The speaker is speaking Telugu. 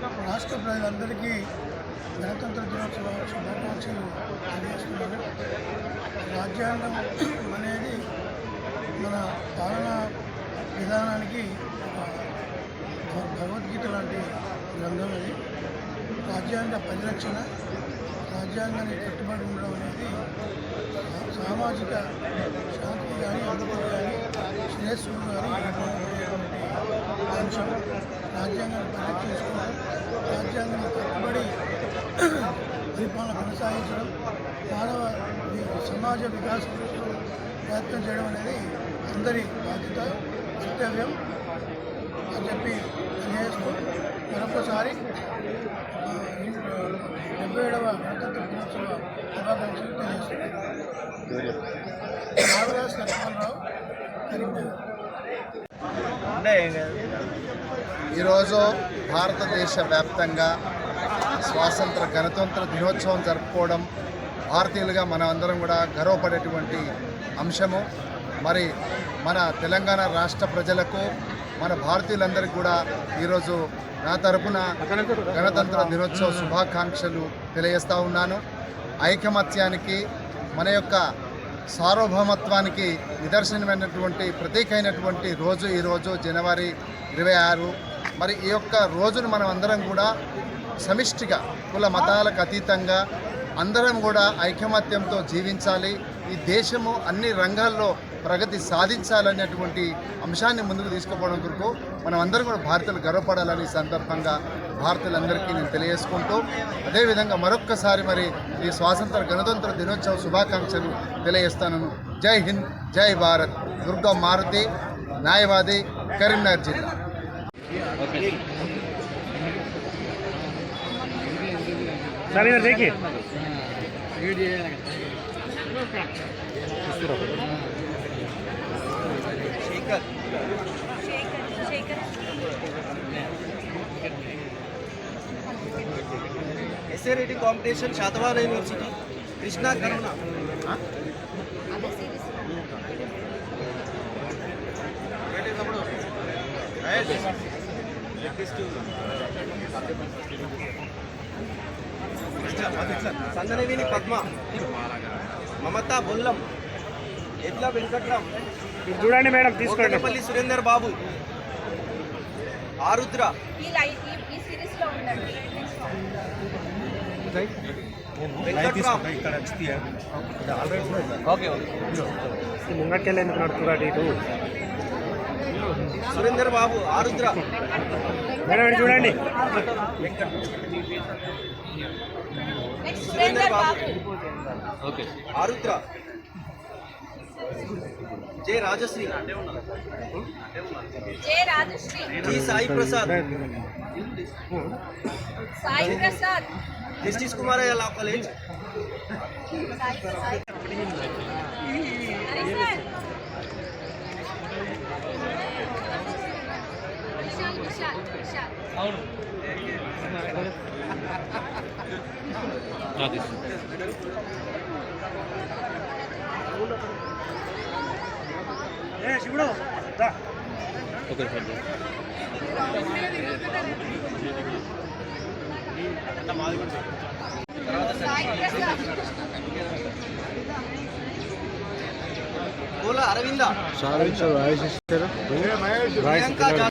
రాష్ట్ర ప్రజలందరికీ గణతంత్ర దినోత్సవ శుభాకాంక్షలు తెలియజేస్తున్నాను. రాజ్యాంగం అనేది మన పాలనా విధానానికి భగవద్గీత లాంటి గ్రంథం అది. రాజ్యాంగ పరిరక్షణ రాజ్యాంగానికి కట్టుబడి ఉండడం అనేది సామాజిక శాంతి కానీ అందుబాటు కానీ శ్రేయస్సు కానీ అంశం రాజ్యాంగాన్ని పరిరక్షించుకోవడం రాజ్యాంగం కట్టుబడి పరిపాలన కొనసాగించడం మానవ సమాజ వికాసం కోసం ప్రయత్నం చేయడం అనేది అందరి బాధ్యత కర్తవ్యం అని చెప్పి తెలియజేస్తూ మరొకసారి డెబ్బై ఏడవ గణతంత్ర దినోత్సవ శుభాకాంక్షలు తెలియజేస్తున్నాను. నాగరాజు లక్ష్మణరావు కరీంనగర్ ఈరోజు భారతదేశ వ్యాప్తంగా స్వాతంత్ర గణతంత్ర దినోత్సవం జరుపుకోవడం భారతీయులుగా మనం అందరం కూడా గర్వపడేటువంటి అంశము. మరి మన తెలంగాణ రాష్ట్ర ప్రజలకు మన భారతీయులందరికీ కూడా ఈరోజు నా తరపున గణతంత్ర దినోత్సవ శుభాకాంక్షలు తెలియజేస్తూ ఉన్నాను. ఐకమత్యానికి మన యొక్క సార్వభౌమత్వానికి నిదర్శనమైనటువంటి ప్రతీకైనటువంటి రోజు ఈరోజు జనవరి ఇరవై ఆరు మరి ఈ యొక్క రోజును మనం అందరం కూడా సమిష్టిగా కుల మతాలకు అతీతంగా అందరం కూడా ఐకమత్యంతో జీవించాలి. ఈ దేశము అన్ని రంగాల్లో ప్రగతి సాధించాలనేటువంటి అంశాన్ని ముందుకు తీసుకుపోవడం కొరకు మనం అందరం కూడా భారతీయులు గర్వపడాలని సందర్భంగా భారతీయులందరికీ నేను తెలియజేసుకుంటూ అదేవిధంగా మరొక్కసారి మరి ఈ స్వాతంత్ర గణతంత్ర దినోత్సవ శుభాకాంక్షలు తెలియజేస్తాను. జై హింద్ జై భారత్. దుర్గా మారుతి న్యాయవాది కరీంనగర్ జిల్లా. सर इधर देखिए। एस ए रेटिंग कॉम्पिटिशन शातवार यूनिवर्सिटी कृष्णा करुणा। Thank. సందనవిని పద్మ మమతా బొల్లం ఎడ్ల వెంకట్రామ్ చూడండి మేడం తీసుకోండి. సురేందర్ బాబు ఆరుద్ర. ఈ లై- ఈ- ఈ సిరీస్లో ఉండండి. వెంకట్రామ్. ఈ ముంగట్కెళ్ళి ఎందుకు నడుపుతున్నాడు ఇటు. సురేందర్ బాబు ఆరుద్ర. మేడం చూడండి. Surender Babu. Babu Arudra. J Rajashree. J Rajashree. G Sai Prasad. Sai Prasad. Justice Kumaraiah law college. Sai Prasad. Sir Vishal Vishal Vishal A Shivudu Prasad కోల అరవింద జా-